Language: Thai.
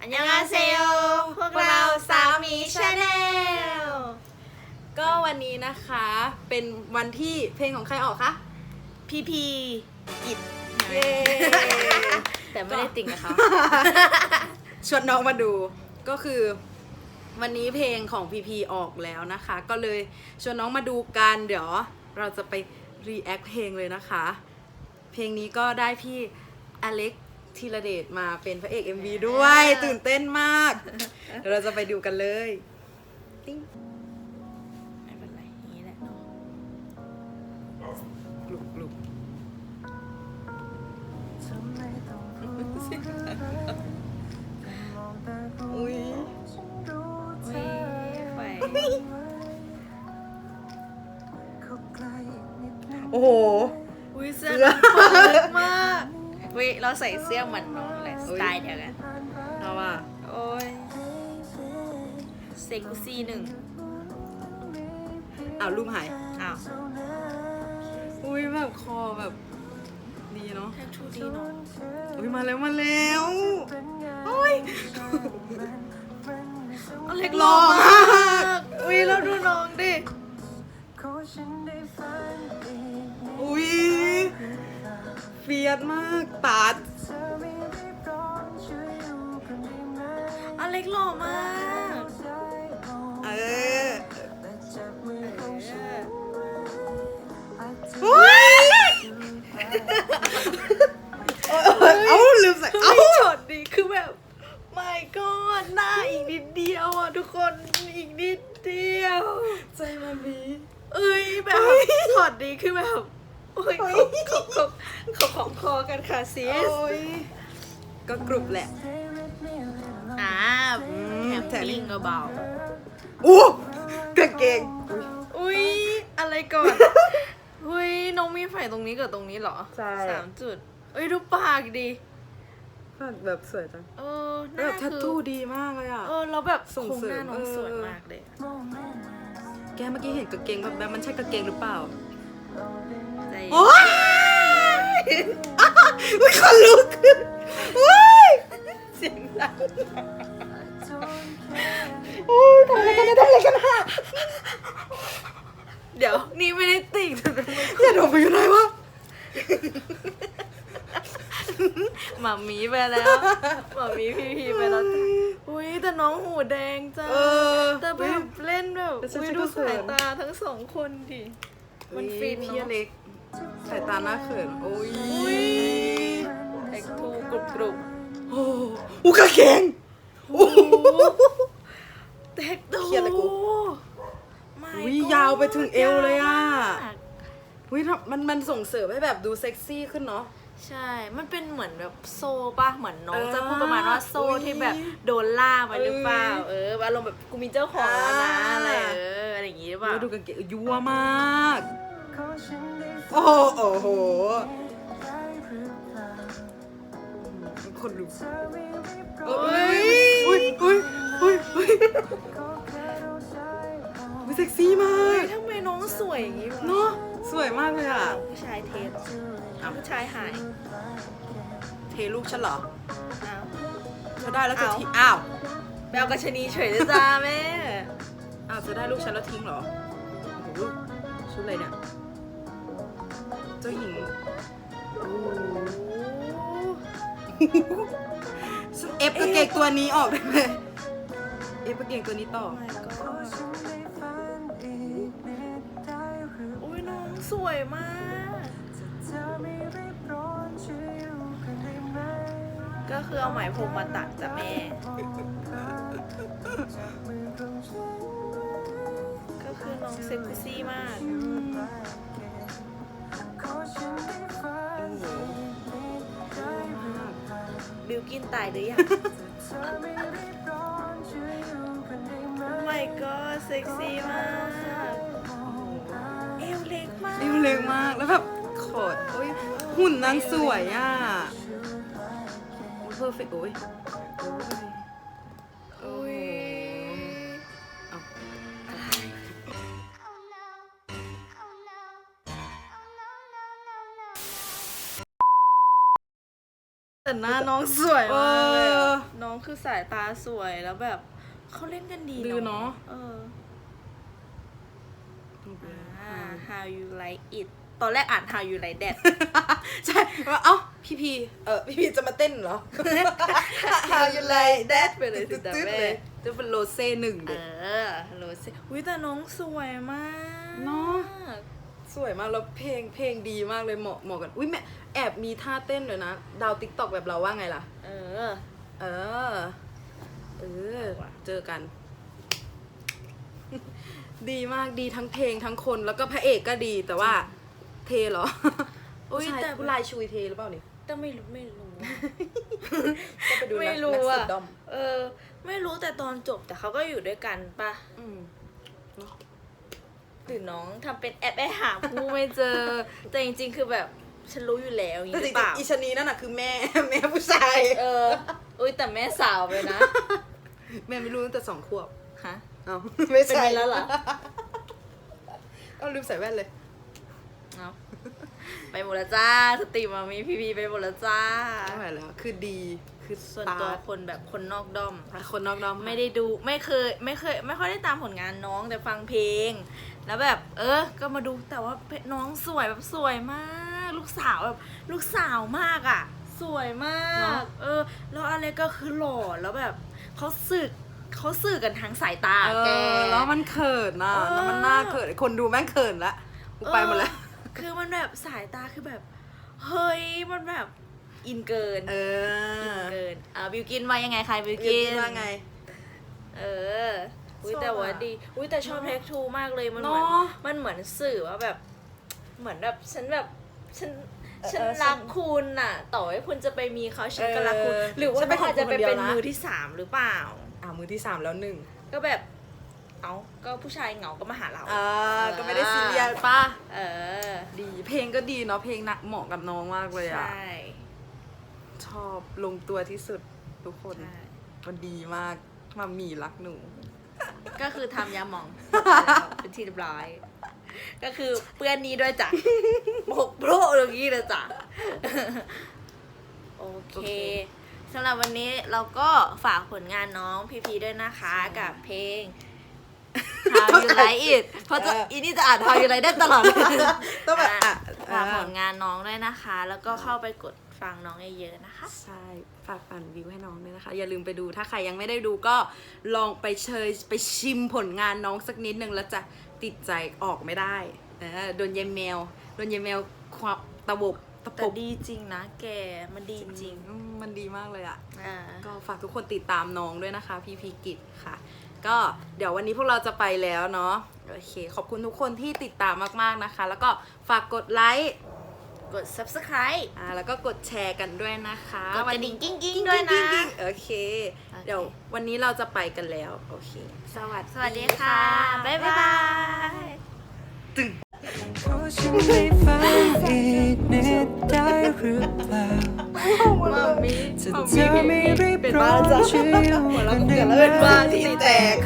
อันยังอาเซโยพวกเราสามีชาแนลก็วันนี้นะคะเป็นวันที่เพลงของใครออกคะพีพีอิดเย้แต่ไม่ได้ติ่งนะคะชวนน้องมาดูก็คือวันนี้เพลงของพีพีออกแล้วนะคะ ก็เลยชวนน้องมาดูกันเดี๋ยวเราจะไปรีแอคเพลงเลยนะคะ เพลงนี้ก็ได้พี่ อเล็กธีรเดชมาเป็นพระเอก MV ด้วย ตื่นเต้นมาก เดี๋ยวเราจะไปดูกันเลยติ้งไม่เป็นไรอย่างนี้แหละเนาะกลุกกลุกอุ้ยอุ้ยไฟโอ้โหอุ้ยเสื้อเสื้อน้องเล็กมาก อุ้ยเราใส่เสื้อเหมือนน้องเลยสไตล์เดียวกันเอาว่าโอ้ยเซ็กซี่หนึ่งอ้าวรูปหายอ้าวอุ้ยแบบคอแบบดีเนาะแททูดีเนาะอุ้ยมาแล้วมาแล้วโอ้ยเอาเล็กหล่อมากอุ้ เฟียดมากตาดอเล็กหล่อมาก เออเอออุ้ยเอ้าลืมใส่เฮ้เอ้ายช็อตดีคือแบบ my god หน้าอีกนิดเดียวอะทุกคนอีกนิดเดียว ใจมันมีเอ้ยแบบช็อตดีคือแบบ โอ้ยเขาเขาเขาเขาของคอกันค่ะซีสโอ้ยก็กรุบแหละ อ่าแถแถมมลิลิงงก์เบาอู้กางเกงอุ๊ยๆอุ้ยอะไรก่อนอุ้ยน้องมีไฟตรงนี้กับตรงนี้เหรอใช่สามจุดเอ้ยดูปากดิแบบสวยจังเออหแบน้าบทัตคือทูดีมากเลยอะเออแล้วแบบส่งโครงเสริหมน้าน้องเออสวยมากเลยอะแกเมื่อกี้เห็นกางเกงแบบแบบมันใช่กางเกงหรือเปล่าใจ โอ้ยอุ้ยคนลุกอุ้ยเสียงดังโอ้ยทำอะไรกันเนี่ยทำอะไรกันฮะเดี๋ยวนี่ไม่ได้ติ่งแต่เป็นอย่าโดนไปอยู่ไหนวะหมามีไปแล้วหมามีพีพีไปแล้วจ้ะอุ้ยแต่น้องหูแดงจ้าเออแต่แบบเล่นแบบแต่ฉันอุ้ยก็ดูเขินสายตาทั้งสองคนดิมันฟินพี่เนาะเล็ก สายตาหน้าเขินโอ้ยอุ้ยแอกทูกรุบกรุบโอ้อุยกางเกงโอ้โหแตกตูเครียดเลยกูไม่อุ้ยยาวไปถึงเอวเลยอะอุ้ยมันมันส่งเสริมให้แบบดูเซ็กซี่ขึ้นเนาะ ใช่ มันเป็นเหมือนแบบโซ่ป่ะ เหมือนน้องเออจะพูดประมาณว่าโซ่อุ๊ยที่แบบโดนล่ากมาหรือเปล่า เอ้เอยออารมณ์แบบกูมีเจ้าของแล้วนะอ่า อะไรเอออะไรอย่างงี้หรือเปล่า ดูกางเกงยั่วมาก โอ้โหโอ้โหคนลุกโอ้อุ้ยอุ้ยอุ้ยอุ้ยอุ้ยเซ็กซี่มากทำไมน้องสวยอย่างงี้วะเนาะสวยมากเลยอะ ผู้ชายเทสอ้าว ผู้ชายหาย เทลูกฉันเหรออ้าว เธอได้แล้วจะเอา ทิ้งอ้าวไปเอากระชนีเฉยเลยจ้าแม่ อ้าวเธอได้ลูกฉันแล้วทิ้งเหรอโอ้โหชุดอะไรเนี่ย เจ้าหญิงโอ้โหฉันเอฟกางเกงตัวนี้ออกได้ไหมเอฟกางเกงตัวนี้ต่อโอ้ my god อุ้ยน้องสวยมาก ก็คือเอาไหมพรมมาตัดจ้ะแม่ ก็คือน้องเซ็กซี่มาก กินตายหรือยัง my god เซ็กซี่มากเอวเล็กมาก เอวเล็กมากแล้วแบบโขดโอ้ยหุ่นนางสวยอะ เพอร์เฟกโอ้ยโอ้ย แต่หน้าน้องสวยมากเลยเออ อะน้องคือสายตาสวยแล้วแบบเขาเล่นกันดีดีเนอะเอออ่า how you like it ตอนแรกอ่าน how you like that ใช่ว่าเอ้าพี่พีเออพี่พีจะมาเต้นเหรอ How you like that ไปเลยสิจ๊ะตึ๊ดๆแม่เลยจะเป็นโรเซ่หนึ่งเอเด็กอฮัลโหลสิอุ้ยแต่น้องสวยมาก เนอะ สวยมากแล้วเพลงเพลงดีมากเลยเหมาะเหมาะกันอุ้ยแม่แอบมีท่าเต้นเลยนะ ดาวติ๊กตอกแบบเราว่าไงล่ะ เออ เออ เออ เจอกัน ดีมากดีทั้งเพลงทั้งคนแล้วก็พระเอกก็ดีแต่ว่า เทเหรออุ๊ยผู้ชายแต่ผู้ลายชุยเทหรือเปล่านี่แต่ไม่รู้ไม่รู้ก็ไปดูนักไม่รู้นักสือะบดอมเออ ไม่รู้แต่ตอนจบแต่เขาก็อยู่ด้วยกันปะอืม หรือน้องทำเป็นแอบไปหาผู้ไม่เจอ แต่จริงๆ คือแบบฉันรู้อยู่แล้วอย่างแต่นี้จหรือริเปงล่าๆอีชะนีนั่นน่ะคือแม่ แม่ผู้ชาย เอออุ้ยแต่แม่สาวเลยนะแม่ไม่รู้ตั้งแต่สองขวบฮะ เอาไม่เป็นใช่ไปแล้วเหรอ เอาลืมใส่แว่นเลย เอาไปหมดแล้วจ้าสติมามีพีพีไปหมดแล้วจ้า ไม่ไหวแล้ว คือดี คือส่วนตาตัวคนแบบคนนอกด้อม คนนอกน้องไม่ได้ดูไม่เคยไม่เคย ไม่ค่อยได้ตามผลงานน้องแต่ฟังเพลง แล้วแบบ เออ ก็มาดูแต่ว่าน้องสวยแบบสวยมาก ลูกสาวแบบลูกสาวมากอะ สวยมาก เออ แล้วอะไรก็คือหล่อแล้วแบบเขาสึกเขาสื่อกันทางสายตาเอแกอแล้วมันเขินอะเออแล้วมันน่าเขินคนดูแม่งเขินละกูไปหมดแล้วเออคือมันแบบสายตาคือแบบ เฮ้ยมันแบบอินเกิน เออินอเกินอ่าบิวกินว่ายังไงใครบิวกิกินนว่าไง เออ อุ้ยชอบแต่ว่าอะดี อุ้ยแต่ชอบเนอะเทคทูมากเลยมันเหมือนเนอะ มันเหมือนสื่อว่าแบบ เหมือนแบบฉันแบบฉันเออฉันเออรักฉันคุณน่ะ ต่อให้คุณจะไปมีเขาฉันก็รักคุณ เออหรือว่าฉันเป็นมันอาจจะไปของคุณคนเดียวเป็นนะ มือที่สามหรือเปล่า อ่ามือที่สามแล้วหนึ่งก็แบบ เอาก็ผู้ชายเหงาก็มาหาเรา อ่าก็ไม่ได้ซีเรียสป่ะ เออดี เพลงก็ดีเนาะ เพลงหนักเหมาะกับน้องมากเลยใชอะ่ชอบลงตัวที่สุดทุกคน ใช่มันดีมากมามีรักหนู ก็คือทำยาหมองเป็นที่เรียบร้อย ก็คือเปื้อนนี้ด้วยจ้ะหกโปรตรงนี้เลยจ้ะโอเคโอเคสำหรับวันนี้เราก็ฝากผลงานน้องพีพีด้วยนะคะใช่กับเพลง How You Like It เพราะจะเอออีอีนี่จะอ่าน How You Like ได้ตลอดเลยต้องแบบอะ ฝากผอะลงานน้องด้วยนะคะ แล้วก็เข้าไปกด ฟังน้องเยอะๆนะคะ ใช่ ฝากปั่นวิวให้น้องด้วยนะคะ อย่าลืมไปดูถ้าใครยังไม่ได้ดูก็ลองไปเชยไปชิมผลงานน้องสักนิดนึงแล้วจะติดใจออกไม่ได้เออโดนยายแมวโดนยายแมวความตะบกตะปแต่บดีจริงนะแกมันดีจริงอืมมันดีมากเลยอะ อ่าก็ฝากทุกคนติดตามน้องด้วยนะคะ พี่พีกิจค่ะ ก็เดี๋ยววันนี้พวกเราจะไปแล้วเนาะโอเค ขอบคุณทุกคนที่ติดตามมากๆนะคะ แล้วก็ฝากกดไลค์ กด subscribe อ่าแล้วก็กดแชร์กันด้วยนะคะกดกระดิ่งกิ้งกิ้งๆด้วยนะโอเคโอเค เดี๋ยววันนี้เราจะไปกันแล้ว โอเค สวัสดีสวัสดีค่ะ บ๊ายบายเพราะฉันไม่ฟังอีกนิดได้หรือเปล่ามามีถ้าเธอไม่รีบร้อนช่วยหัวเราะเกิดแล้วเป็นบ้าที่แตก